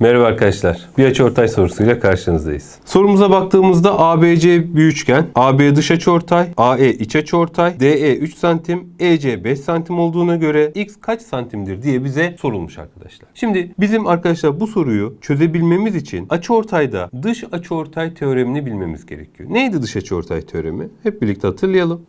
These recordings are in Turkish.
Merhaba arkadaşlar. Bir açıortay sorusuyla karşınızdayız. Sorumuza baktığımızda ABC bir üçgen, AB dış açıortay, AE iç açıortay, DE 3 santim, EC 5 santim olduğuna göre X kaç santimdir diye bize sorulmuş arkadaşlar. Şimdi bizim arkadaşlar bu soruyu çözebilmemiz için açıortayda dış açıortay teoremini bilmemiz gerekiyor. Neydi dış açıortay teoremi? Hep birlikte hatırlayalım.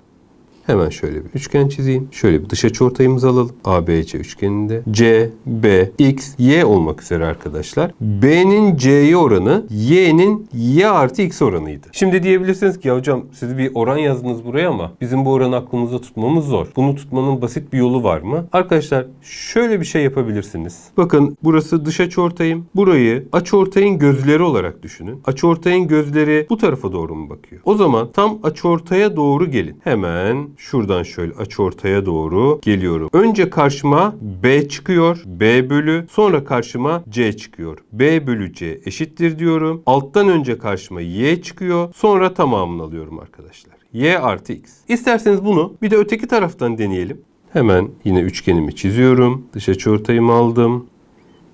Hemen şöyle bir üçgen çizeyim. Şöyle bir dış açıortayımızı alalım. ABC üçgeninde C, B, X, Y olmak üzere arkadaşlar. B'nin C'ye oranı Y'nin Y artı X oranıydı. Şimdi diyebilirsiniz ki ya hocam siz bir oran yazdınız buraya ama bizim bu oranı aklımızda tutmamız zor. Bunu tutmanın basit bir yolu var mı? Arkadaşlar şöyle bir şey yapabilirsiniz. Bakın burası dış açıortayım. Burayı açıortayın gözleri olarak düşünün. Açıortayın gözleri bu tarafa doğru mu bakıyor? O zaman tam açıortaya doğru gelin. Hemen şuradan şöyle açıortaya doğru geliyorum. Önce karşıma B çıkıyor. B bölü. Sonra karşıma C çıkıyor. B bölü C eşittir diyorum. Alttan önce karşıma Y çıkıyor. Sonra tamamını alıyorum arkadaşlar. Y artı X. İsterseniz bunu bir de öteki taraftan deneyelim. Hemen yine üçgenimi çiziyorum. Dış açıortayımı aldım.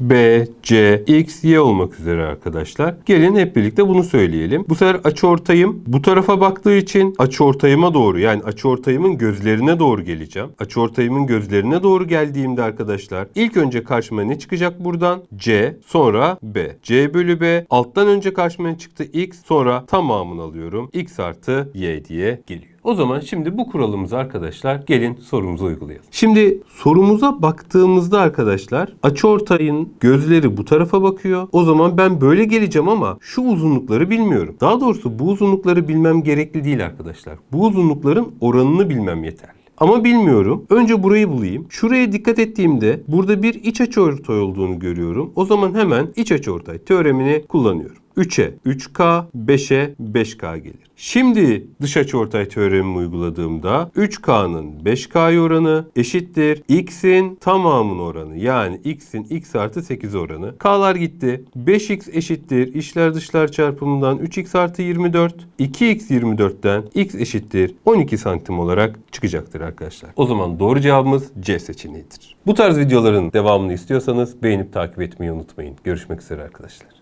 B, C, X, Y olmak üzere arkadaşlar. Gelin hep birlikte bunu söyleyelim. Bu sefer açıortayım bu tarafa baktığı için açıortayıma doğru yani açıortayımın gözlerine doğru geleceğim. Açıortayımın gözlerine doğru geldiğimde arkadaşlar ilk önce karşıma ne çıkacak buradan? C, sonra B. C bölü B. Alttan önce karşıma çıktı? X, sonra tamamını alıyorum. X artı Y diye geliyor. O zaman şimdi bu kuralımızı arkadaşlar gelin sorumuza uygulayalım. Şimdi sorumuza baktığımızda arkadaşlar açıortayın gözleri bu tarafa bakıyor. O zaman ben böyle geleceğim ama şu uzunlukları bilmiyorum. Daha doğrusu bu uzunlukları bilmem gerekli değil arkadaşlar. Bu uzunlukların oranını bilmem yeterli. Ama bilmiyorum. Önce burayı bulayım. Şuraya dikkat ettiğimde burada bir iç açıortay olduğunu görüyorum. O zaman hemen iç açıortay teoremini kullanıyorum. 3'e 3K, 5'e 5K gelir. Şimdi dış açıortay teoremimi uyguladığımda 3K'nın 5K oranı eşittir X'in tamamının oranı. Yani X'in X artı 8 oranı. K'lar gitti. 5X eşittir içler dışlar çarpımından 3X artı 24. 2X 24'ten X eşittir 12 santim olarak çıkacaktır arkadaşlar. O zaman doğru cevabımız C seçeneğidir. Bu tarz videoların devamını istiyorsanız beğenip takip etmeyi unutmayın. Görüşmek üzere arkadaşlar.